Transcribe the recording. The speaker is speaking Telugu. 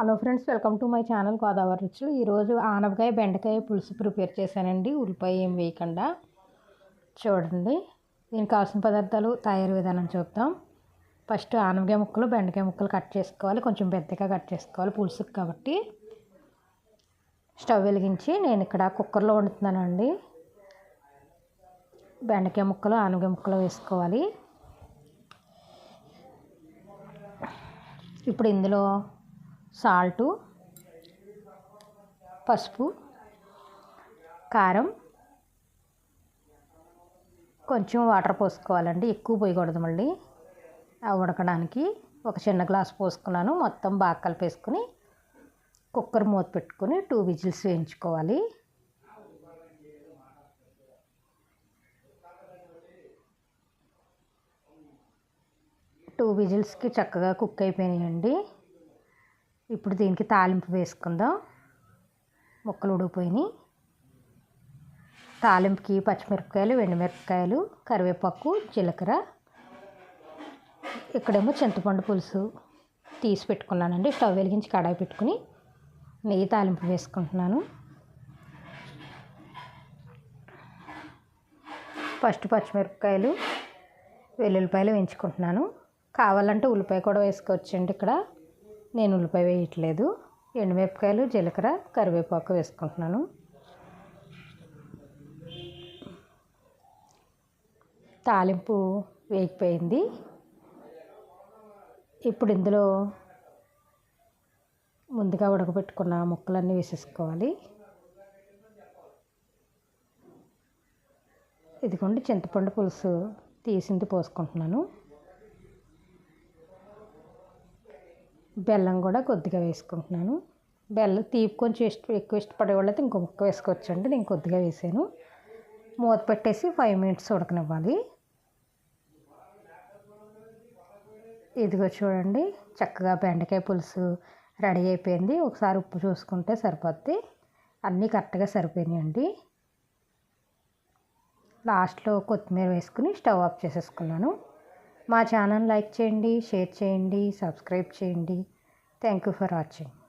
Hello friends welcome to my channel Godavari రుచులు. ఈరోజు ఆనపకాయ బెండకాయ పులుసు ప్రిపేర్ చేశానండి. ఉల్లిపాయ ఏం వేయకుండా. చూడండి దీనికి కావాల్సిన పదార్థాలు తయారు విధానం చూద్దాం. ఫస్ట్ ఆనపకాయ ముక్కలు బెండకాయ ముక్కలు కట్ చేసుకోవాలి. కొంచెం పెద్దగా కట్ చేసుకోవాలి పులుసుకు కాబట్టి. స్టవ్ వెలిగించి నేను ఇక్కడ కుక్కర్లో వండుతున్నానండి. బెండకాయ ముక్కలు ఆనపకాయ ముక్కలు వేసుకోవాలి. ఇప్పుడు ఇందులో సాల్టు పసుపు కారం. కొంచెం వాటర్ పోసుకోవాలండి. ఎక్కువ పోయకూడదు మళ్ళీ. అవి ఉడకడానికి ఒక చిన్న గ్లాస్ పోసుకున్నాను. మొత్తం బాగా కలిపేసుకుని కుక్కర్ మూత పెట్టుకుని టూ విజిల్స్ వేయించుకోవాలి. టూ విజిల్స్కి చక్కగా కుక్ అయిపోయినాయండి. ఇప్పుడు దీనికి తాలింపు వేసుకుందాం. ముక్కలు ఉడికిపోయినాయి. తాలింపుకి పచ్చిమిరపకాయలు ఎండుమిరపకాయలు కరివేపాకు జీలకర్ర. ఇక్కడేమో చింతపండు పులుసు తీసి పెట్టుకున్నానండి. స్టవ్ వెలిగించి కడాయి పెట్టుకుని నెయ్యి తాలింపు వేసుకుంటున్నాను. ఫస్ట్ పచ్చిమిరపకాయలు వెల్లుల్లిపాయలు వేయించుకుంటున్నాను. కావాలంటే ఉల్లిపాయ కూడా వేసుకోవచ్చండి ఇక్కడ. నేను ఉల్లిపాయ వేయట్లేదు. ఎండుమిరపకాయలు జీలకర్ర కరివేపాకు వేసుకుంటున్నాను. తాలింపు వేగిపోయింది. ఇప్పుడు ఇందులో ముందుగా ఉడకబెట్టుకున్న ముక్కలన్నీ వేసేసుకోవాలి. ఇదిగోండి చింతపండు పులుసు తీసింది పోసుకుంటున్నాను. బెల్లం కూడా కొద్దిగా వేసుకుంటున్నాను. బెల్లం తీపి కొంచెం ఇష్ట ఎక్కువ ఇష్టపడే వాళ్ళైతే ఇంకో ముక్క వేసుకోవచ్చండి. నేను కొద్దిగా వేసాను. మూత పెట్టేసి ఫైవ్ మినిట్స్ ఉడకనివ్వాలి. ఇదిగో చూడండి చక్కగా బెండకాయ పులుసు రెడీ అయిపోయింది. ఒకసారి ఉప్పు చూసుకుంటే సరిపోద్ది. అన్నీ కరెక్ట్గా సరిపోయినాయండి. లాస్ట్లో కొత్తిమీర వేసుకుని స్టవ్ ఆఫ్ చేసేసుకున్నాను. మా ఛానల్ లైక్ చేయండి షేర్ చేయండి సబ్స్క్రైబ్ చేయండి. Thank you for watching